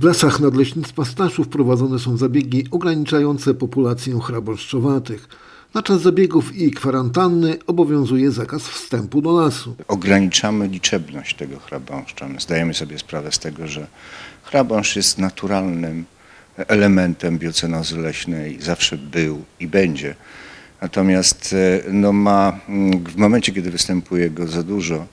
W lasach nadleśnictwa Staszów prowadzone są zabiegi ograniczające populację chrabąszczowatych. Na czas zabiegów i kwarantanny obowiązuje zakaz wstępu do lasu. ograniczamy liczebność tego chrabąszcza. My zdajemy sobie sprawę z tego, że chrabąszcz jest naturalnym elementem biocenozy leśnej, zawsze był i będzie. Natomiast e, no, ma, mm, w momencie, kiedy występuje go za dużo,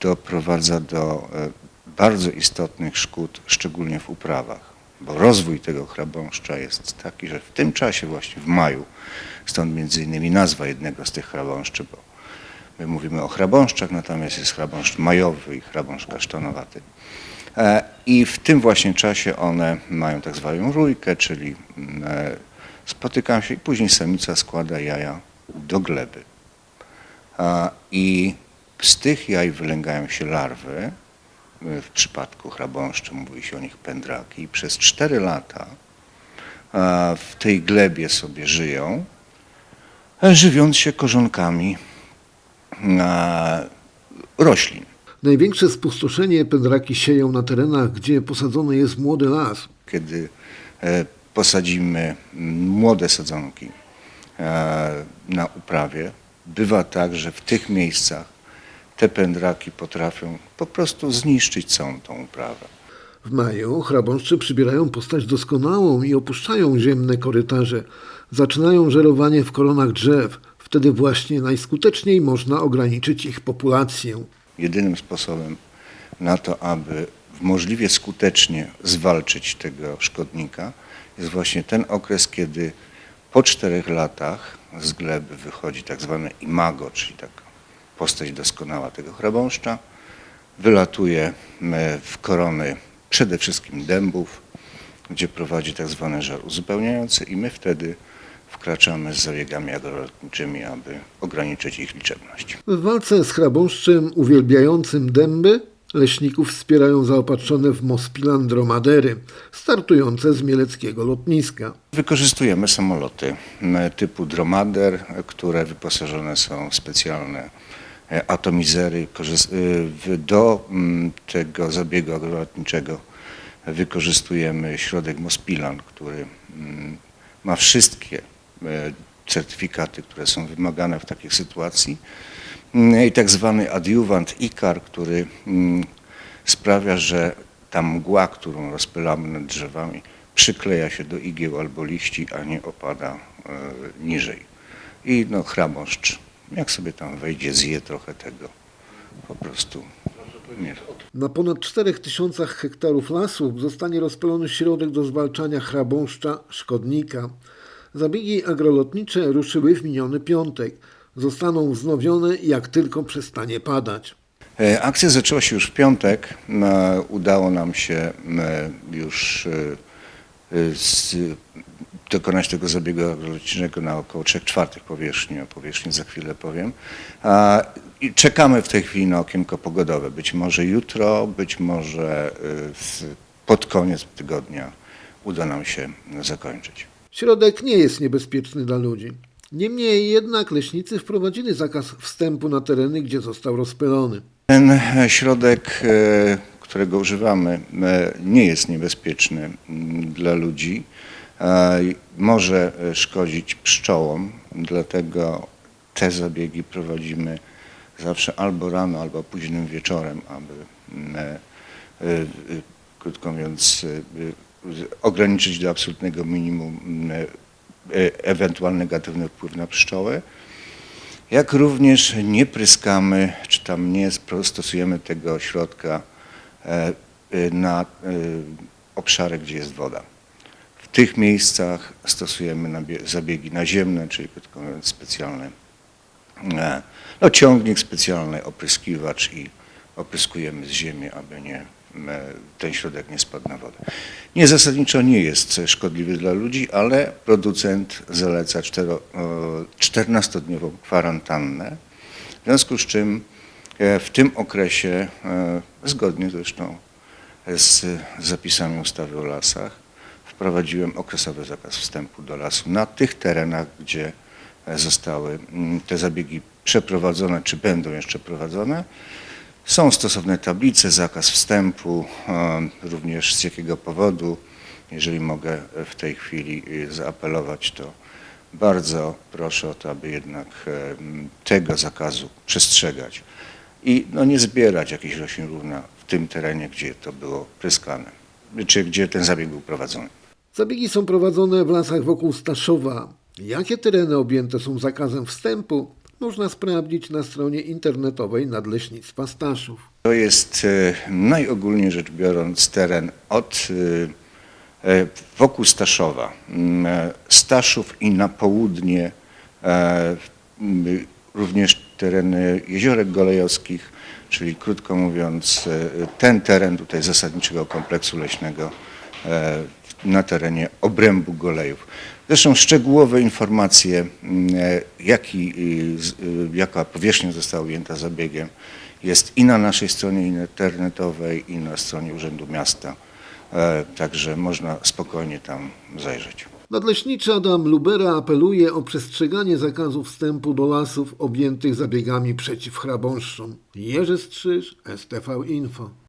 doprowadza do e, bardzo istotnych szkód, szczególnie w uprawach. Bo rozwój tego chrabąszcza jest taki, że w tym czasie, właśnie w maju, stąd między innymi nazwa jednego z tych chrabąszczy, bo My mówimy o chrabąszczach, natomiast jest chrabąszcz majowy i chrabąszcz kasztanowaty. E, I w tym właśnie czasie one mają tak zwaną rójkę, czyli mm, e, spotykają się i później samica składa jaja do gleby. I z tych jaj wylęgają się larwy. W przypadku chrabąszczy mówi się o nich pędraki. I przez 4 lata w tej glebie sobie żyją, żywiąc się korzonkami roślin. Największe spustoszenie pędraki sieją na terenach, gdzie posadzony jest młody las. Kiedy e, posadzimy młode sadzonki e, na uprawie, bywa tak, że w tych miejscach te pędraki potrafią po prostu zniszczyć całą tą uprawę. W maju chrabąszcze przybierają postać doskonałą i opuszczają ziemne korytarze. Zaczynają żerowanie w koronach drzew. Wtedy właśnie najskuteczniej można ograniczyć ich populację. Jedynym sposobem na to, aby możliwie skutecznie zwalczyć tego szkodnika, jest właśnie ten okres, kiedy po czterech latach z gleby wychodzi tak zwane imago, czyli taka postać doskonała tego chrabąszcza, wylatuje e, w korony przede wszystkim dębów, gdzie prowadzi tak zwany żar uzupełniający i my wtedy wkraczamy z zabiegami agrolotniczymi, aby ograniczyć ich liczebność. W walce z chrabąszczem uwielbiającym dęby leśników wspierają zaopatrzone w mospilan dromadery, startujące z mieleckiego lotniska. Wykorzystujemy samoloty m, typu Dromader, e, które wyposażone są w specjalne e, atomizery. Korzys- y, Do mm, tego zabiegu agrolotniczego wykorzystujemy środek Mospilan, który mm, ma wszystkie e, certyfikaty, które są wymagane w takiej sytuacji Mm, i tak zwany adiuwant IKAR, który sprawia, że ta mgła, którą rozpylamy nad drzewami, przykleja się do igieł albo liści, a nie opada e, niżej. I no chrabąszcz, jak sobie tam wejdzie, zje trochę tego, po prostu. Na ponad 4000 hektarów lasów zostanie rozpylony środek do zwalczania chrabąszcza szkodnika. Zabiegi agrolotnicze ruszyły w miniony piątek. Zostaną wznowione jak tylko przestanie padać. E, Akcja zaczęła się już w piątek. E, Udało nam się e, już dokonać tego zabiegu agrolotniczego na około 3 czwartych powierzchni, o powierzchni za chwilę powiem. I czekamy w tej chwili na okienko pogodowe. Być może jutro, być może z, pod koniec tygodnia uda nam się zakończyć. Środek nie jest niebezpieczny dla ludzi. Niemniej jednak leśnicy wprowadzili zakaz wstępu na tereny, gdzie został rozpylony. Ten e, środek, e, którego używamy, e, nie jest niebezpieczny mm, dla ludzi. Może e, szkodzić pszczołom, dlatego te zabiegi prowadzimy zawsze albo rano, albo późnym wieczorem, aby mm, e, e, krótko mówiąc ograniczyć do absolutnego minimum mm, ewentualny negatywny wpływ na pszczoły. Jak również nie pryskamy, czy tam nie stosujemy tego środka na obszary, gdzie jest woda. Tych miejscach stosujemy zabiegi naziemne, czyli krótko mówiąc specjalny e, no, ciągnik specjalny, opryskiwacz i opryskujemy z ziemi, aby nie, e, ten środek nie spadł na wodę. Nie, zasadniczo nie jest szkodliwy dla ludzi, ale producent zaleca cztero- o, 14-dniową kwarantannę, w związku z czym e, w tym okresie, zgodnie zresztą z zapisami ustawy o lasach, wprowadziłem okresowy zakaz wstępu do lasu na tych terenach, gdzie e, zostały mm, te zabiegi przeprowadzone, czy będą jeszcze prowadzone. Są stosowne tablice, zakaz wstępu, e, również z jakiego powodu. Jeżeli mogę w tej chwili zaapelować, to bardzo proszę o to, aby jednak e, tego zakazu przestrzegać i no, nie zbierać jakichś roślin równa w tym terenie, gdzie to było pryskane, czy gdzie ten zabieg był prowadzony. Zabiegi są prowadzone w lasach wokół Staszowa. Jakie tereny objęte są zakazem wstępu, można sprawdzić na stronie internetowej Nadleśnictwa Staszów. To jest e, najogólniej rzecz biorąc teren od e, e, wokół Staszowa, m, e, Staszów i na południe również tereny jeziorek golejowskich, czyli krótko mówiąc ten teren tutaj zasadniczego kompleksu leśnego na terenie obrębu golejów. Zresztą szczegółowe informacje, m, e, jaki, y, y, jaka powierzchnia została objęta zabiegiem, jest i na naszej stronie internetowej, i na stronie Urzędu Miasta. E, Także można spokojnie tam zajrzeć. Nadleśniczy Adam Lubera apeluje o przestrzeganie zakazu wstępu do lasów objętych zabiegami przeciw chrabąszczom. Jerzy Strzyż, STV Info.